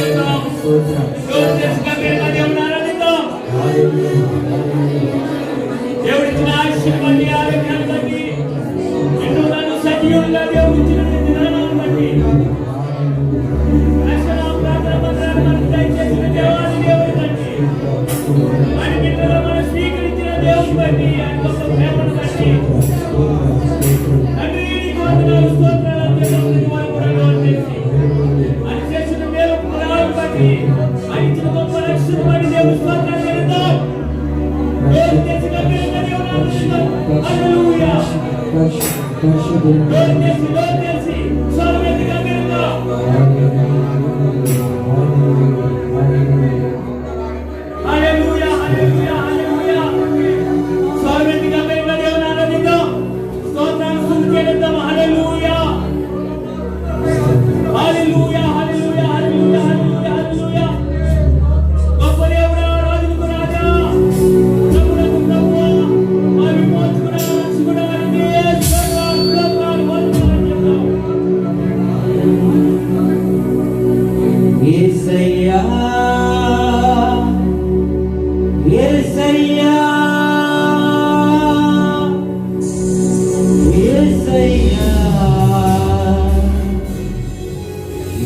స్తోత్రం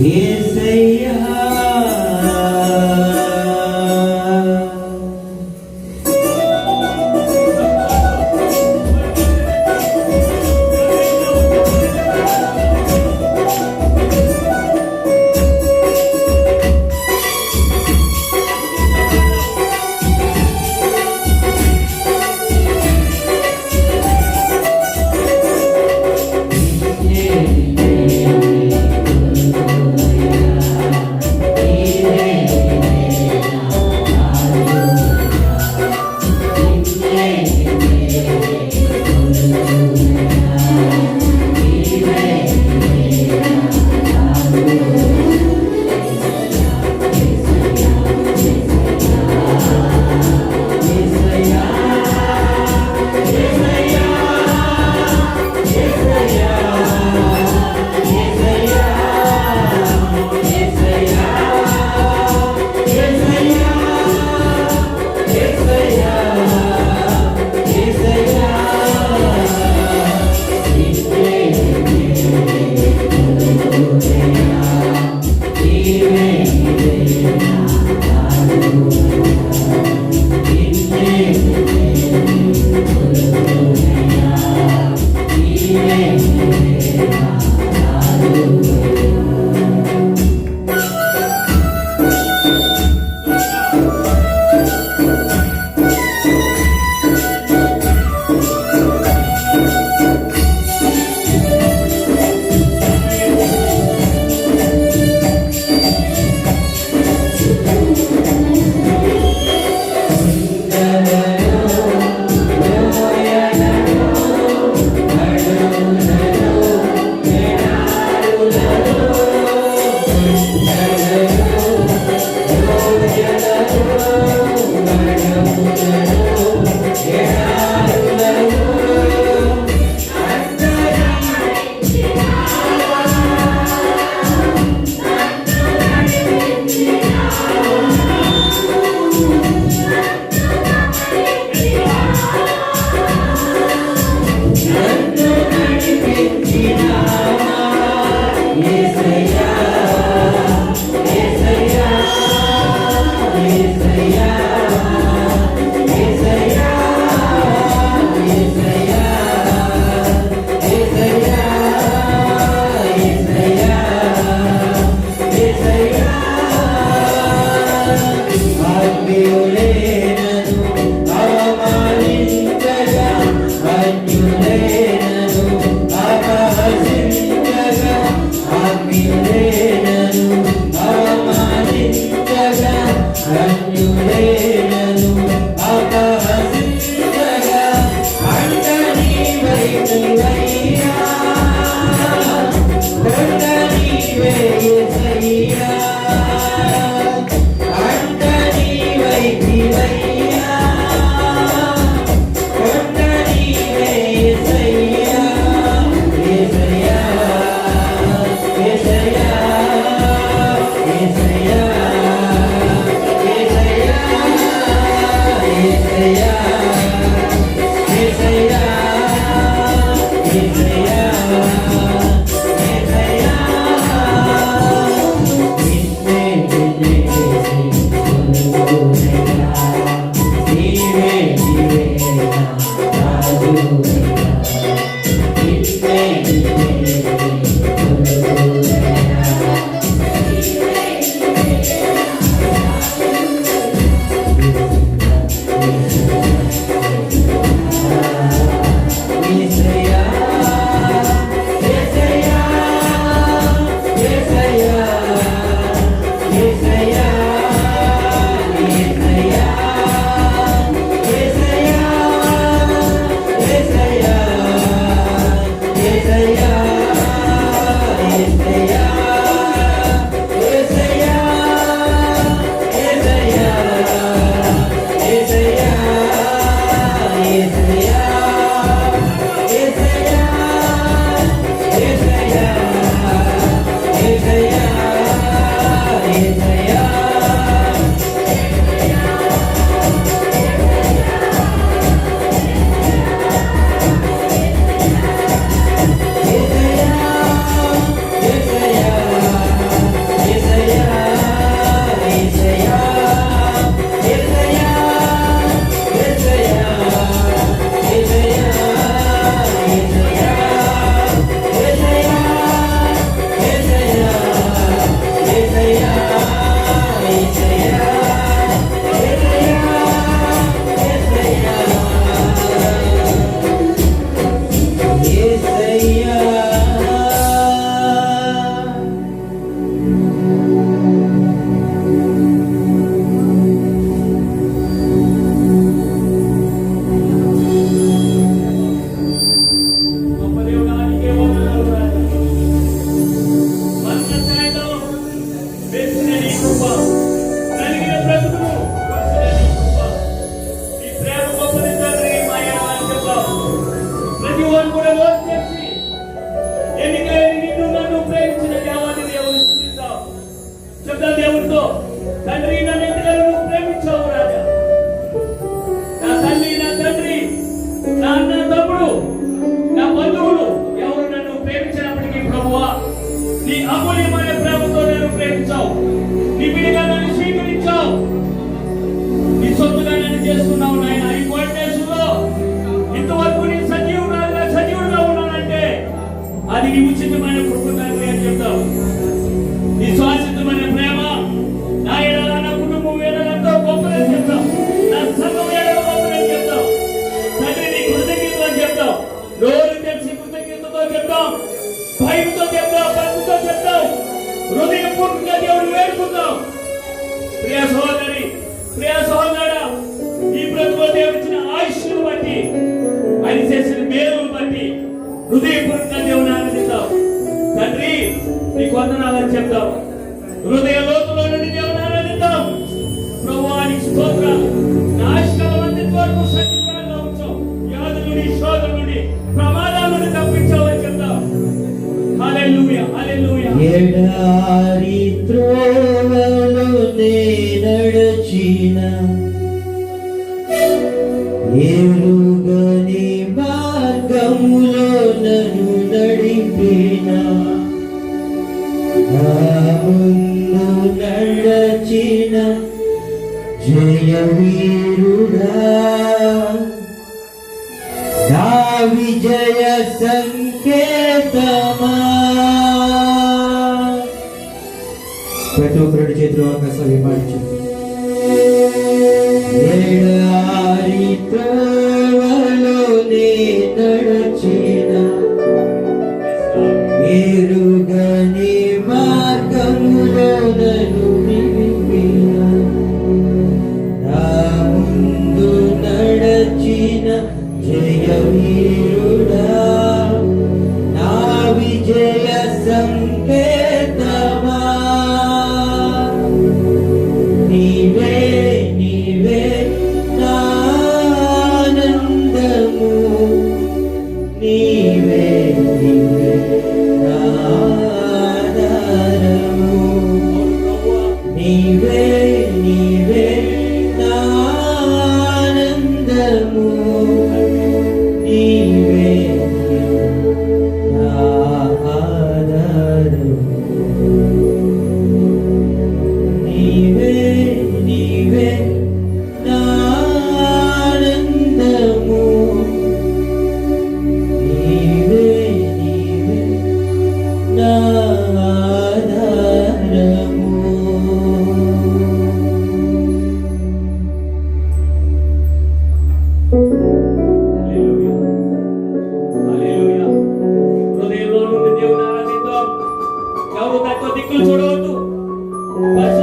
యేసయ్యా yeah. Ooh. నీ అమూల్యమైన ప్రేమతో నేను ప్రేమించావు. నీ విడిగా నన్ను స్వీకరించావు నీ సొత్తుగా నన్ను చేస్తున్నావు నాయన. ఈ కోటేశ్వరంలో ఇంతవరకు నీ సజీవుడుగా సజీవుడుగా ఉన్నానంటే అది నీ ఉచితమైన కృప తండ్రి అని చెప్తావు. నీ శాశ్వతమైన ప్రేమ నా ఎడల నా కుటుంబం ఎడల ఎంతో గొప్పదని చెప్తావు. నా సంఘం ఎడల గొప్పదని చెప్తావు. తండ్రి నీ కృతజ్ఞతలు అని చెప్తావు. నోరు తెలిసి కృతజ్ఞతతో చెప్తావు. భయంతో చెప్తావు భక్తితో చెప్తావు హృదయపూర్వకంగా దేవుడు వేడుకుందాం. ప్రియ సహోదరి ప్రియ సహోదరా ఈ బ్రతుకు దేవుడిచ్చిన ఆయుష్ను బట్టి ఆయన చేసిన మేలును బట్టి హృదయపూర్వకంగా దేవుని ఆనందిస్తావు తండ్రి నీకు వందనాలని చెప్తావు హృదయ లోతులో నుండి దేవుడు ఎడారి త్రోవలో నడచిన ఎరుగని మార్గములో నన్ను నడిపిన ముందు నడచిన జయవీరుడా. విజయ సంకేతమా ప్రతి ఒక్కరి చేతిలో అవకాశం నడచిన Bye.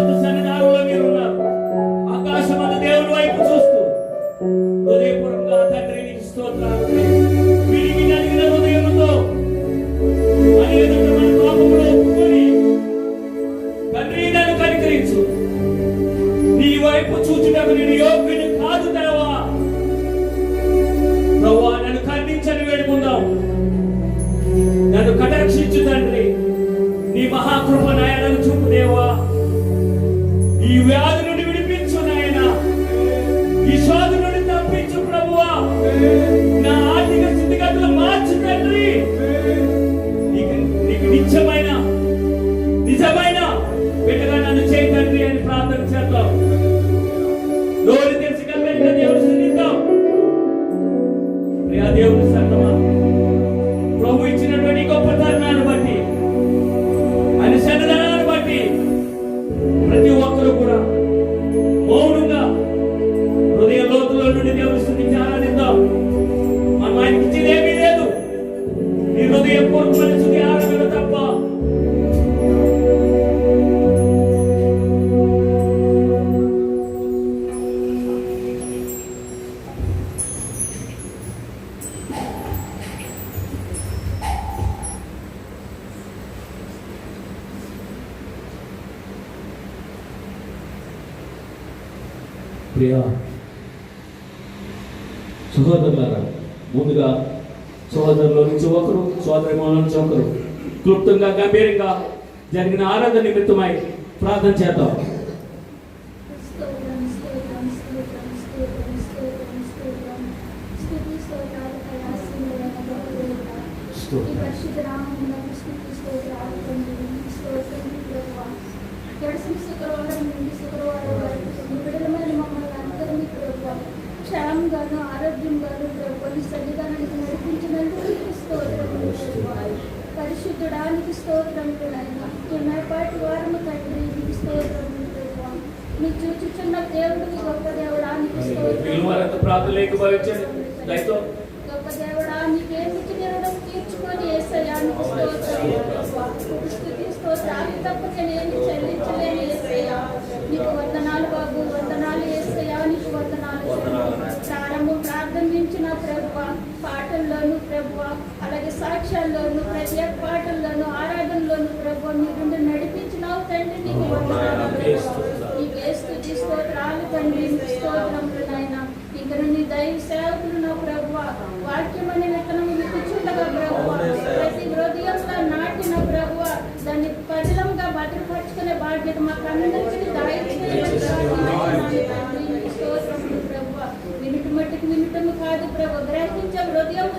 ఈ వ్యాధి నుండి విడిపించు నాయన. ఈ శోధ నుండి తప్పించు ప్రభువా. ప్రియ సహోదరులారా ముందుగా సహోదరుల నుంచి ఒకరు సోదరిమల నుంచి ఒకరు క్లుప్తంగా గంభీరంగా జరిగిన ఆరాధన నిమిత్తమై ప్రార్థన చేద్దాం స్తోత్రం స్తోత్రం స్తోత్రం స్తోత్రం స్తోత్రం స్తోత్రం స్తుతి స్తోత్రాలు కయాసీనులైన గొప్పదేవత ఈ పరిశుద్ధ నామమునకు స్తుతి స్తోత్రాలు తండ్రి స్తోత్రం ప్రభువా గడిచిన శుక్రవారం నుండి శుక్రవారం వరకు విడుదలమైన మమ్మల్ని అందరినీ ప్రభువా క్షేమంగాను ఆరోగ్యంగాను ప్రభుని సన్నిధానానికి నడిపించినందుకు స్తోత్రం పరిశుద్ధుడానికి స్తోత్రం నాయన ఎన్నపాటి వారము తండ్రి నీకు స్తోత్రం నీ చూచుచున్న దేవుడికి గొప్ప దేవుడానికి దయతో. గొప్ప దేవుడా నీకేమిచ్చి నిరడం తీర్చుకొని ఏసయానికి స్తోత్రం స్థుతి తప్పక నేను చెల్లించలేని ఏసయ్యా నీకు వందనాలు బాబు వందనాలు ఏసయ్యా నీకు వందనాలు ప్రారంభం ప్రభువ పాటల్లోను ప్రభువ అలాగే సాక్ష్యాల్లోను ప్రతి ఒక్క పాటల్లోను ఆరాధనలోను ప్రభు నీ గుండె నడిపించినావు తండ్రి నీకు నీకే స్థుతి స్తోత్రాలు తండ్రి స్తోత్రములు నాయన. ఇక్కడ నీ దైవ సేవకులు నా ప్రభు వాక్యం అనే విత్తనము విత్తుచుండగా ప్రభు ప్రతి హృదయంలో నాటిన ప్రభు దాన్ని పదిలంగా భద్రపరుచుకునే బాధ్యత మాకు అందరికీ ప్రభు గ్రహించే హృదయం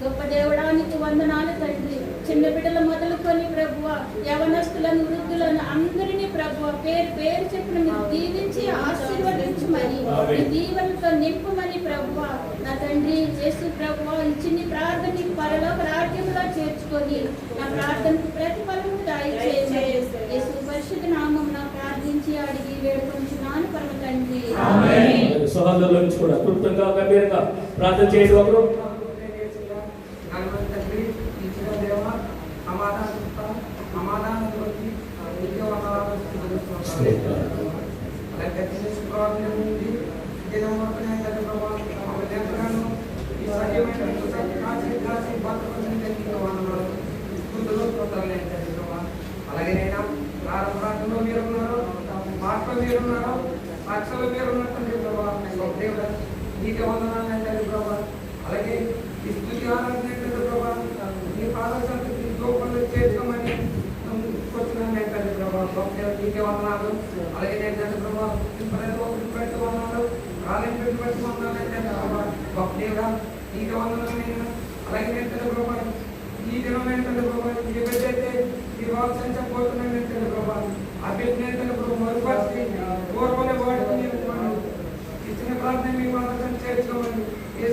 గొప్ప దేవుడానికి వందనాలు తండ్రి చిన్న బిడ్డలు మొదలుకొని ప్రభువ యవనస్తులను వృద్ధులను అందరినీ ప్రభువ పేరు పేరు చెప్పిన మీరు దీవించి ఆశీర్వదించమని మీ దీవెనతో నింపమని ప్రభువ నా తండ్రి యేసు ప్రభువ ఇచ్చిన ప్రార్థన పరలోక రాజ్యంలో చేర్చుకొని నా ప్రార్థనకు ప్రతిఫలం దయచేయండి. యేసు పరిశుద్ధ నామం ప్రార్థించి అడిగి వేడుకొంచున్నాను పరమ తండ్రి. సహోదరుల నుంచి కూడా క్లుప్తంగా గంభీరంగా ప్రార్థన చేయండి ఒకరు. అలాగే నేను ప్రారంభంలో మీరు మాటలో మీరు ఉన్నారు సాక్షులు మీరు ఉన్నటువంటి తండ్రి ప్రభా దేవుడా నీకే వందనాలు అంటే తండ్రి అలాగే ఈ స్థుతి ఆరాధన ఏంటంటే ప్రభా నీ పాదశాలకు నీ గోపంలో చేర్చుకోమని వచ్చినాను నేను తండ్రి నీకే వందనాలు. అలాగే నేను తండ్రి ప్రభా ప్రతి ఒక్కరికి పెట్టి వందనాలు. కాలేజీ పెట్టి పెట్టి వందనాలు అంటే తండ్రి గొప్ప దేవుడా నీకే వందనాలు అలాగే నేను తండ్రి ఈ దినం ఏంటంటే ప్రభా ఏదైతే బిడ్డ అయితే ప్రభా ఆ బిడ్డ మరుపరిచి పూర్వలే వాడుకుని ఇచ్చిన ప్రార్థన మీ మాత్రం చేర్చుకోమని ఏ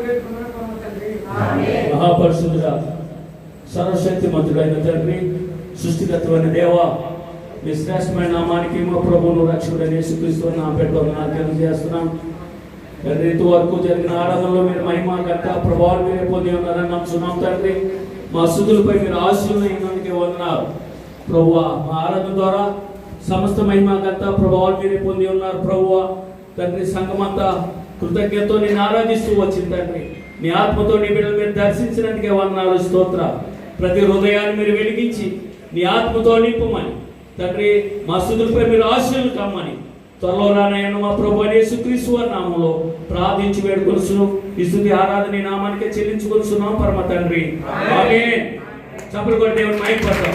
వేడుకున్నాను తండ్రి మహాపరిశుద్ధుడ సర్వశక్తిమంతుడైన తండ్రి దేవా మీ శ్రేష్టమైన నామానికి మా ప్రభువును రక్షకుడైన యేసుక్రీస్తు నా పెట్టడం నాకు తెలియజేస్తున్నాం తండ్రి వరకు జరిగిన ఆరాధనలో మీరు మహిమ గంట ప్రభావం మీరే పొంది ఉన్నారని నమ్ముతున్నాం తండ్రి. మా సుధులపై మీరు ఆశీర్వదించినందుకే ఉన్నారు ప్రభు మా ఆరాధన ద్వారా సమస్త మహిమ ప్రభావాలు ప్రభావం మీరే పొంది ఉన్నారు ప్రభు తండ్రి సంఘమంతా కృతజ్ఞతతో నేను ఆరాధిస్తూ వచ్చింది తండ్రి. మీ ఆత్మతో నీ బిడ్డలు మీరు దర్శించినందుకే వన్నారు స్తోత్ర. ప్రతి హృదయాన్ని మీరు వెలిగించి నీ ఆత్మతో నింపమని. తండ్రి మా సుధులపై మీరు ఆశీర్లు కమ్మని. త్వరలో రానయ్యను మా ప్రభు అనే సుక్రీశ్వర నామంలో ప్రార్థించి వేడుకొలుసును స్థుతి ఆరాధన నీ నామానికే చెల్లించుకొలుస్తున్నాం పరమ తండ్రి. చప్పలు కొట్టి మైక్ పడతాం